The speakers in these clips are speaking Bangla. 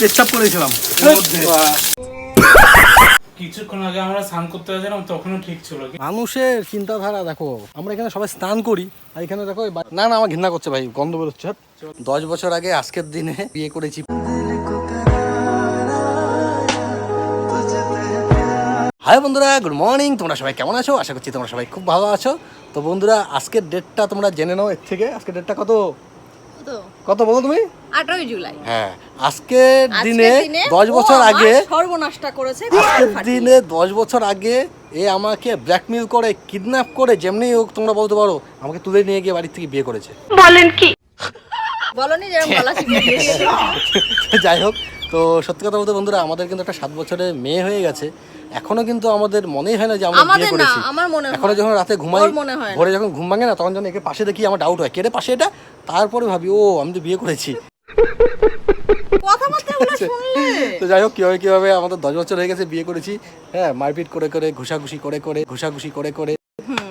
পেচ্ছাপ করেছিলাম কিছুক্ষণ আগে আমরা স্নান করতে গেছিলাম তখনও ঠিক ছিল মানুষের চিন্তাধারা দেখো আমরা এখানে সবাই স্নান করি আর এখানে দেখো না না আমার ঘৃণা করছে ভাই গন্ধ বেরোচ্ছে দশ বছর আগে আজকের দিনে বিয়ে করেছি। হাই বন্ধুরা গুড মর্নিং তোমরা সবাই কেমন আছো? আশা করছি তোমরা সবাই খুব ভালো আছো। তো বন্ধুরা আজকের ডেটটা তোমরা জেনে নাও এর থেকে। আজকের ডেটটা কত? তো? কত বলো তুমি? আঠারোই জুলাই। হ্যাঁ আজকের দিনে দশ বছর আগে সর্বনাশটা করেছে আজকের দিনে দশ বছর আগে এ আমাকে ব্ল্যাকমেল করে কিডন্যাপ করে যেমনি হোক তোমরা বলতে পারো আমাকে তুলে নিয়ে গিয়ে বাড়ির থেকে বিয়ে করেছে। বলনি যেরকম বলা যাই হোক তো সত্যি কথা বলতে বন্ধুরা আমাদের কিন্তু একটা সাত বছরের মেয়ে হয়ে গেছে। এখনও কিন্তু আমাদের মনেই হয় না যে আমরা বিয়ে করেছি। হয় এখনও যখন রাতে ঘুমাই হয়। ভোরে যখন ঘুম ভাঙে না তখন যখন একে পাশে দেখি আমার ডাউট হয়। কেটে পাশে এটা? তারপরে ভাবি ও আমি তো বিয়ে করেছি। তো যাই হোক কীভাবে কীভাবে আমাদের দশ বছর হয়ে গেছে বিয়ে করেছি। হ্যাঁ মারপিট করে করে ঘুষাঘুষি করে করে ঘুষাঘুষি করে করে।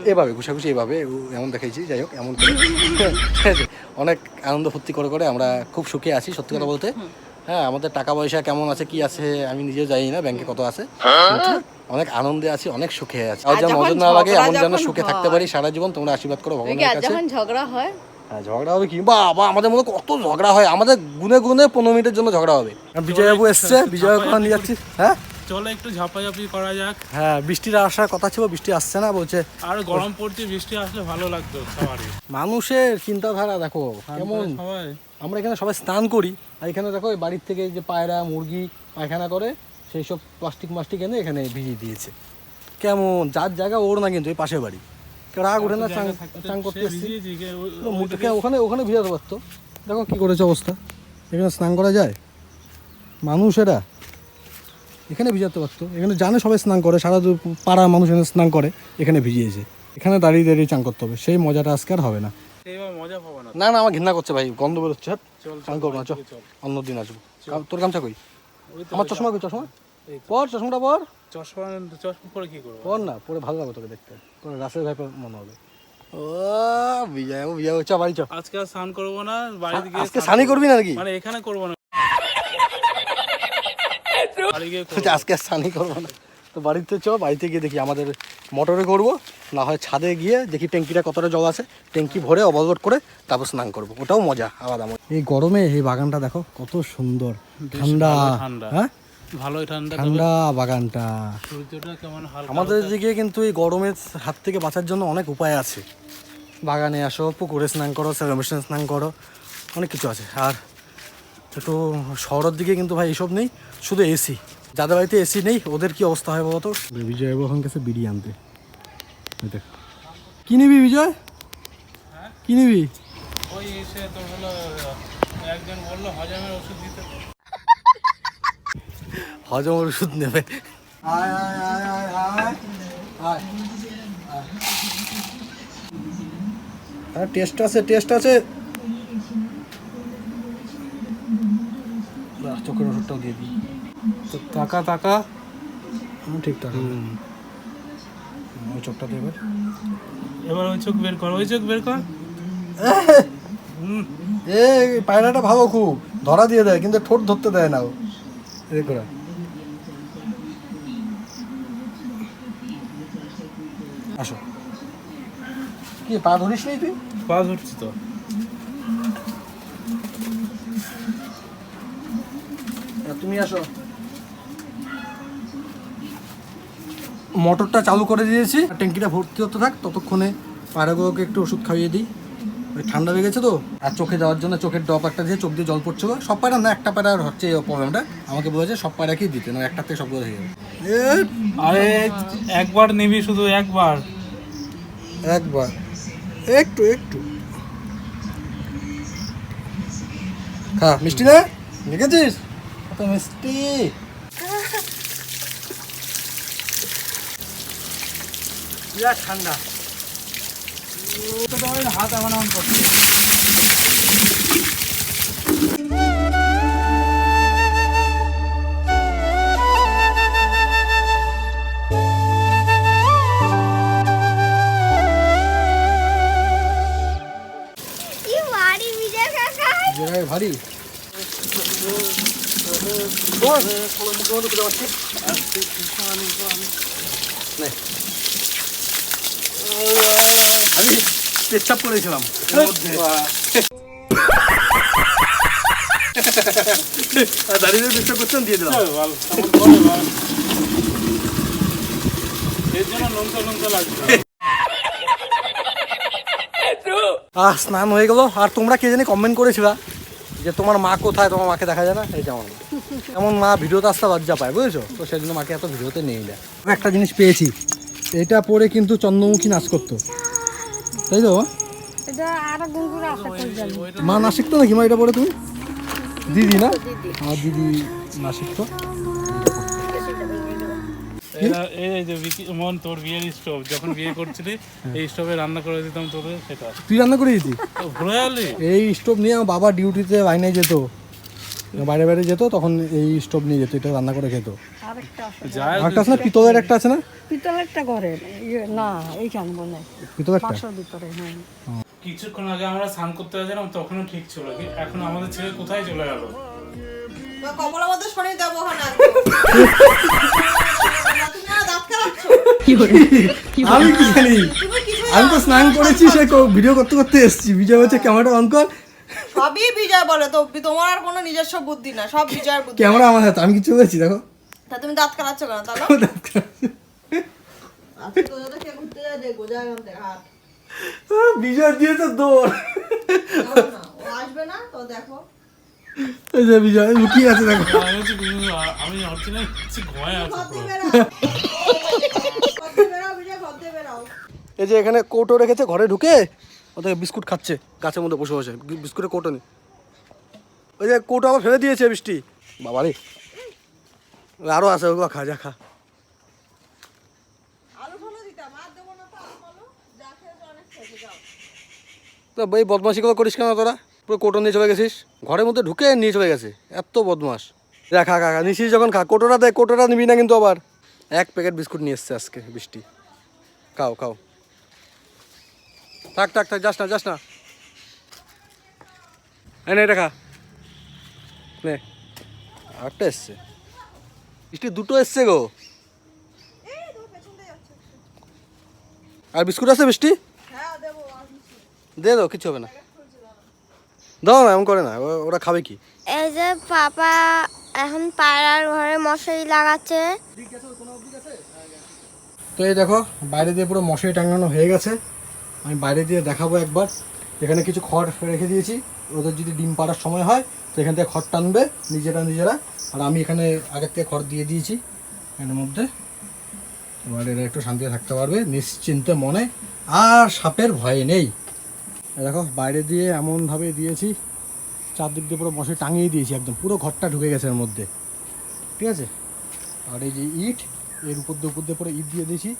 এভাবে ঘুষাঘুষি এভাবে এমন দেখাইছি যাই হোক এমন করে। অনেক আনন্দ ফুর্তি করে করে আমরা খুব সুখে আছি সত্যি কথা বলতে। হ্যাঁ আমাদের টাকা পয়সা কেমন আছে কি আছে আমি নিজে জানি না ব্যাংকে কত আছে। অনেক আনন্দে আছি অনেক সুখে আছি। আর যেন নজর না লাগে এমন যেন সুখে থাকতে পারি সারা জীবন তোমরা আশীর্বাদ করো ভগবানের কাছে। যখন ঝগড়া হয়। হ্যাঁ ঝগড়া হবে কি? বাবা আমাদের মধ্যে কত ঝগড়া হয় আমাদের গুনে গুনে পনেরো মিনিটের জন্য ঝগড়া হবে। বিজয়বাবু এসছে বিজয় নিয়ে যাচ্ছি। হ্যাঁ? চলো একটু ঝাপাঝাপি করা যাক। হ্যাঁ বৃষ্টির আসার কথা ছিল বৃষ্টি আসছে না বলছে আর গরম পড়ছে বৃষ্টি আসলে ভালো লাগতো সবারই। মানুষের চিন্তাধারা দেখো কেমন? সবাই। আমরা এখানে সবাই স্নান করি আর এখানে দেখো বাড়ির থেকে যে পায়রা মুরগি পায়খানা করে সেই সব প্লাস্টিক মাস্টিক এনে এখানে ভিজিয়ে দিয়েছে। কেমন? যার জায়গা ওর না কিন্তু এই পাশের বাড়ি। রাগ উঠে না চান করতে কে- ওখানে ওখানে ভিজাতে পারতো। দেখো কি করেছে অবস্থা। এখানে স্নান করা যায়? মানুষেরা এখানে ভিজাতে পারতো। এখানে জানে সবাই স্নান করে সারা পাড়ার মানুষ এখানে স্নান করে এখানে ভিজিয়েছে। এখানে দাঁড়িয়ে দাঁড়িয়ে চান করতে হবে সেই মজাটা আজকে আর হবে না। সেইবার মজা পাবো না। না না আমার ঘৃণা করছে ভাই গন্ধ বেরোচ্ছে স্নান করব না চল। অন্যদিন আসব। তোর গামছা কই? আমার চশমা কই চশমা? পর চশমাটা পর। চশমা চশমা পরে কি করব? পর না পরে ভালো লাগবে তোকে দেখতে। তোর ভাই মনে হবে। ও বিজয় ও বিজয় চ বাড়ি চ আজকে আর স্নান করব না বাড়ি গিয়ে আজকে স্নান সানি করবি না নাকি? মানে এখানে করব না বাড়ি গিয়ে করব। বলছে, আজকে আর স্নানই করব না। তো বাড়িতে চ বাড়িতে গিয়ে দেখি আমাদের মোটরে করব না হয় ছাদে গিয়ে দেখি ট্যাঙ্কিটা কতটা জল আছে। ট্যাঙ্কি ভরে অবলবোট করে তারপর স্নান করব। ওটাও মজা আলাদা মজা। এই গরমে এই বাগানটা দেখো কত সুন্দর। ঠান্ডা। ঠান্ডা। হ্যাঁ? ভালোই ঠান্ডা ঠান্ডা বাগানটা। সূর্যটা কেমন হালকা আমাদের দিকে কিন্তু এই গরমের হাত থেকে বাঁচার জন্য অনেক উপায় আছে। বাগানে আসো পুকুরে স্নান করো স্নান করো অনেক কিছু আছে। আর একটু শহরের দিকে কিন্তু ভাই এসব নেই শুধু এসি যাদের বাড়িতে এসি নেই ওদের কি অবস্থা হয় বলতো বিজয় ওখান কাছে বিড়ি আনতে। এই দেখ। কি নিবি বিজয়? কি নিবি? ওই এসে তোর হলো একজন বলল হজমের ওষুধ দিতে। হজম ওষুধ নেবে। আয় আয় আয় আয় আয়। আয়। হ্যাঁ টেস্ট আছে টেস্ট আছে। চোখের ওষুধটাও দিয়ে দিই। তো টাকা টাকা হুম। ঠিকঠাক ওই চোখটা দেবে এবার। ওই চোখ বের কর ওই চোখ বের কর। এ পায়রাটা ভালো খুব। ধরা দিয়ে দেয় কিন্তু ঠোঁট ধরতে দেয় না ও। করে। আসো। কি পা ধরিস নি তুই? পা ধরছি তো। তুমি আসো। মোটরটা চালু করে দিয়েছি। ট্যাঙ্কিটা ভর্তি হতে থাক ততক্ষণে পায়রাগুলোকে একটু ওষুধ খাইয়ে দিই। ওই ঠান্ডা হয়ে গেছে তো আর চোখে যাওয়ার জন্য চোখের ড্রপ একটা দিয়ে চোখ দিয়ে জল পড়ছিল। সব পায়রা না একটা পায়রা হচ্ছে এই প্রবলেমটা আমাকে বলেছে সব পায়রাকেই দিতে না একটা থেকে সবগুলো হয়ে যাবে। আরে একবার নিবি শুধু একবার। একবার। একটু একটু। খা মিষ্টি না দেখেছিস? কত মিষ্টি। বিরাট ঠান্ডা। হাত এমন এমন করছে। কি আমি পেচ্ছাপ করেছিলাম দাঁড়িয়ে পেচ্ছাপ করছিলাম দিয়ে দিলাম স্নান হয়ে গেল। আর তোমরা কে জানি কমেন্ট করেছিলা। যে তোমার মা কোথায় তোমার মাকে দেখা যায় না? এই যেমন। এমন মা ভিডিওতে আসতে লজ্জা পায় বুঝেছ? তো সেই জন্য মাকে এত ভিডিওতে নেই যায় একটা জিনিস পেয়েছি। এটা পরে কিন্তু চন্দ্রমুখী নাচ করতো। তাই তো মা? না শিখতো নাকি? মা এটা পরে তুমি? দিদি না? আমার দিদি না শিখতো এই যে মন তোর বিয়ের স্টোভ যখন বিয়ে করছিলি এই স্টোভে রান্না করে দিতাম তোর সেটা। তুই রান্না করে দিতি? তো ভুলে গেলি এই স্টোভ নিয়ে আমার বাবা ডিউটিতে যেত। বাইরে বাইরে যেত তখন এই স্টোভ নিয়ে যেত এটা রান্না করে খেত। আরেকটা আছে যাই একটা আছে না? পিতলের একটা আছে না? ঘরে ইয়ে, না এইখানে বলে পিতলের একটা ভিতরে হ্যাঁ। কিছুক্ষণ আগে আমরা স্নান করতে গেছিলাম তখনও ঠিক ছিল কি? এখন আমাদের ছেলে কোথায় চলে গেল? কমলার মধ্যে শনি দেবো ওখানে আমি কি জানি আমি তো স্নান করেছি সে ভিডিও করতে করতে এসেছি। বিজয় হচ্ছে ক্যামেরা অন কর। সবই বিজয় বলে তো তোমার আর কোনো নিজস্ব বুদ্ধি না সব বিজয়ের বুদ্ধি। ক্যামেরা আমার হাতে আমি কিছু বলেছি দেখো। তা তুমি দাঁত খেলাচ্ছ কেন তাহলে? থেকে বিজয় দিয়ে তো দৌড়। না, আসবে না তো দেখো। এই যে বিজয় লুকিয়ে আছে দেখো। আমি আমি হচ্ছে আছে ঘর। দিয়ে বেরাও ঘর দিয়ে বেরাও বিজয় ঘর দিয়ে বেরাও এই যে এখানে কৌটো রেখেছে ঘরে ঢুকে ওদের বিস্কুট খাচ্ছে গাছের মধ্যে বসে বসে। বিস্কুটের কৌটো নেই ওই যে কৌটো আবার ফেলে দিয়েছে বৃষ্টি। বাবারে আরও আছে ওগুলো খা যা খা। তো এই বদমাশিগুলো করিস কেন তোরা? পুরো কৌটো নিয়ে চলে গেছিস? ঘরের মধ্যে ঢুকে নিয়ে চলে গেছে। এত বদমাস যা খা খা খা নিছিস যখন খা। কৌটোটা দে কৌটোটা নিবি না কিন্তু আবার। এক প্যাকেট বিস্কুট নিয়ে এসছে আজকে বৃষ্টি। খাও খাও। থাক থাক থাক যাস না যাস না। এই নে এটা খা নে। আরেকটা এসছে। বৃষ্টি দুটো এসছে গো। আর বিস্কুট আছে বৃষ্টি হ্যাঁ দেবো দে দাও কিছু হবে না। দাও না এমন করে না ও- ওরা খাবে কি? এই যে পাপা এখন পায়রার ঘরে মশারি লাগাচ্ছে। তো এই দেখো বাইরে দিয়ে পুরো মশারি টাঙানো হয়ে গেছে। আমি বাইরে দিয়ে দেখাবো একবার। এখানে কিছু খড় রেখে দিয়েছি। ওদের যদি ডিম পাড়ার সময় হয়, তো এখান থেকে খড় টানবে নিজেরা নিজেরা। আর আমি এখানে আগের থেকে খড় দিয়ে দিয়েছি এর মধ্যে। এবার এরা একটু শান্তিতে থাকতে পারবে, নিশ্চিন্তে মনে। আর সাপের ভয় নেই। দেখো, বাইরে দিয়ে এমনভাবে দিয়েছি। চারদিক দিয়ে পুরো মশারি টাঙিয়ে দিয়েছি একদম। পুরো ঘরটা ঢুকে গেছে এর মধ্যে। ঠিক আছে? আর এই যে ইট, এর উপর দিয়ে উপর দিয়ে পরে ইট দিয়ে দিয়েছি।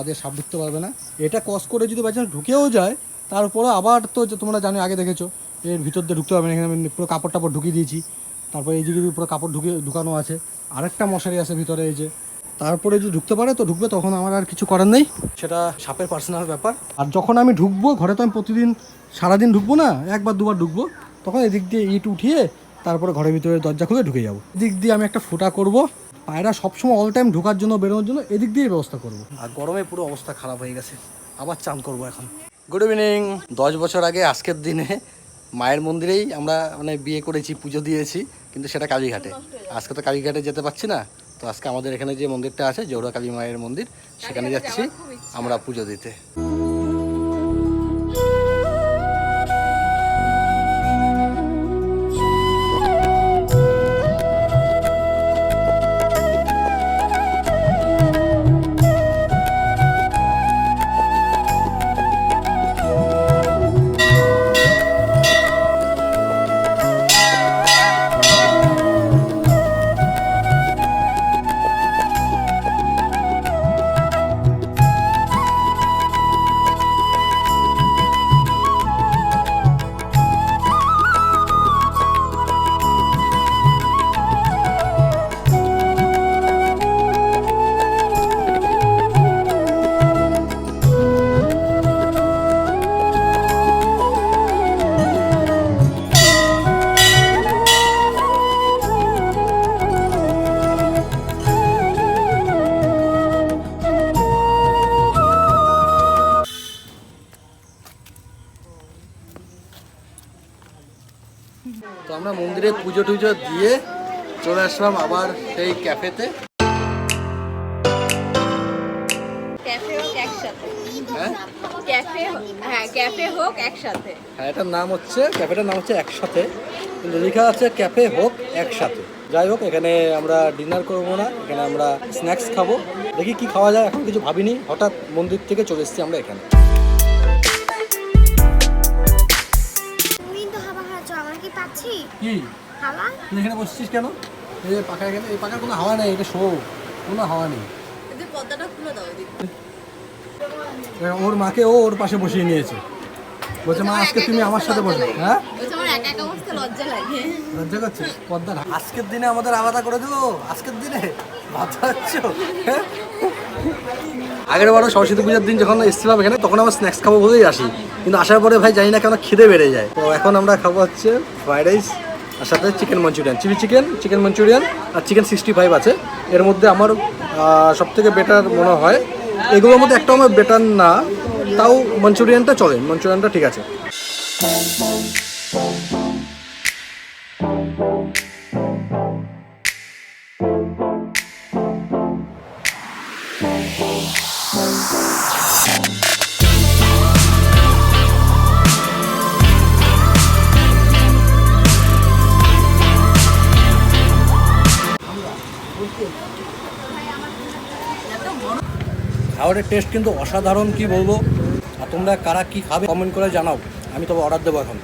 ওদের সাপ ঢুকতে পারবে না। এটা কস করে যদি বাই চান্স ঢুকেও যায়, তারপরে আবার তো তোমরা জানো, আগে দেখেছ, এর ভিতর দিয়ে ঢুকতে পারবে না, এখানে পুরো কাপড় টাপড় ঢুকিয়ে দিয়েছি। তারপরে এই দিকে পুরো কাপড় ঢুকিয়ে ঢুকানো আছে। আরেকটা মশারি আছে ভিতরে, এই যে। তারপরে যদি ঢুকতে পারে, তো ঢুকবে, তখন আমার আর কিছু করার নেই। সেটা সাপের পার্সোনাল ব্যাপার। আর যখন আমি ঢুকবো, ঘরে তো আমি প্রতিদিন, সারাদিন ঢুকবো না, একবার, দুবার ঢুকবো, তখন এদিক দিয়ে ইট উঠিয়ে, তারপরে ঘরের ভিতরে দরজা খুলে ঢুকে যাব। এদিক দিয়ে আমি একটা ফুটা করব। পায়রা সবসময় অল টাইম ঢোকার জন্য, বেরোনোর জন্য এদিক দিয়ে ব্যবস্থা করব। আর গরমে পুরো অবস্থা খারাপ হয়ে গেছে। আবার চান করব এখন। গুড ইভিনিং দশ বছর আগে, আজকের দিনে মায়ের মন্দিরেই আমরা মানে বিয়ে করেছি, পুজো দিয়েছি, কিন্তু সেটা কালীঘাটে। আজকে তো কালীঘাটে যেতে পারছি না, তো আজকে আমাদের এখানে যে মন্দিরটা আছে জৌড়া কালী মায়ের মন্দির, সেখানে যাচ্ছি আমরা পুজো দিতে। মন্দিরে পুজো টুজো দিয়ে চলে আসলাম আবার সেই ক্যাফেতে। হ্যাঁ? হ্যাঁ হ্যাঁ এটার নাম হচ্ছে ক্যাফেটার নাম হচ্ছে একসাথে। লেখা আছে ক্যাফে হোক একসাথে। যাই হোক এখানে আমরা ডিনার করব না এখানে আমরা স্ন্যাক্স খাব। দেখি কি খাওয়া যায় এখন কিছু ভাবিনি। হঠাৎ মন্দির থেকে চলে এসেছি আমরা এখানে। কি? হাওয়া? তুই এখানে বসছিস কেন? এই যে পাখা এখানে এই পাখার কোনো হাওয়া নেই এটা শো। কোনো হাওয়া নেই। এদের পর্দাটা খুলে দাও এদিকে। ওর মাকে ও ওর পাশে বসিয়ে নিয়েছে। বলছে মা আজকে তুমি আমার সাথে বসো হ্যাঁ? লজ্জা করছে? পদ্মার আজকের দিনে আমাদের আলাদা করে দেবো? আজকের দিনে? ভাবতে পারছ হ্যাঁ? আগের বারও সরস্বতী পূজার দিন যখন এসেছিলাম এখানে তখন আমরা স্ন্যাক্স খাব বলেই আসি। কিন্তু আসার পরে ভাই জানি না কেন খিদে বেড়ে যায়। তো এখন আমরা খাব হচ্ছে ফ্রাইড রাইস আর সাথে chicken Manchurian chilli chicken chicken Manchurian আর চিকেন সিক্সটি ফাইভ আছে। এর মধ্যে আমার সবথেকে বেটার মনে হয়। এগুলোর মধ্যে একটা আমার বেটার না, তাও মঞ্চুরিয়ানটা চলে মঞ্চুরিয়ানটা ঠিক আছে। খাবারের টেস্ট কিন্তু অসাধারণ, কি বলব? আর তোমরা কারা কি খাবে কমেন্ট করে জানাও। আমি তবে অর্ডার দেবো এখন।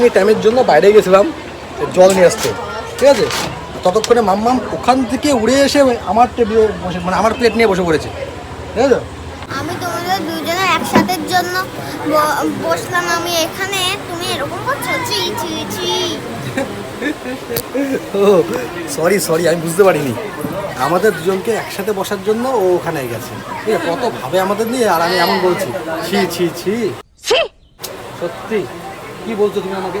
একটুখানি টাইমের জন্য বাইরে গেছিলাম জল নিয়ে আসতে। ঠিক আছে? ততক্ষণে মাম্মাম ওখান থেকে উড়ে এসে আমার টেবিলে বসে মানে আমার প্লেট নিয়ে বসে পড়েছে। ঠিক আছে? আমি তোমাদের একসাথের জন্য বসলাম। আমি এখানে তুমি এরকম করছ? চি চি চি ও সরি সরি আমি বুঝতে পারিনি। আমাদের দুজনকে একসাথে বসার জন্য ও ওখানে গেছে। ঠিক আছে? কত ভাবে আমাদের নিয়ে আর আমি এমন বলছি। ছি ছি। ছি! সত্যি? কি বলছো তুমি আমাকে?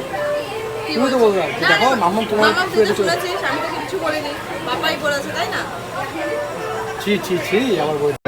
তুমি তো বলবে দেখো মামুন তোমার আমি তো কিচ্ছু বলিনি। পাপাই বলেছে তাই না? ছি ছি ছি আমার বলছি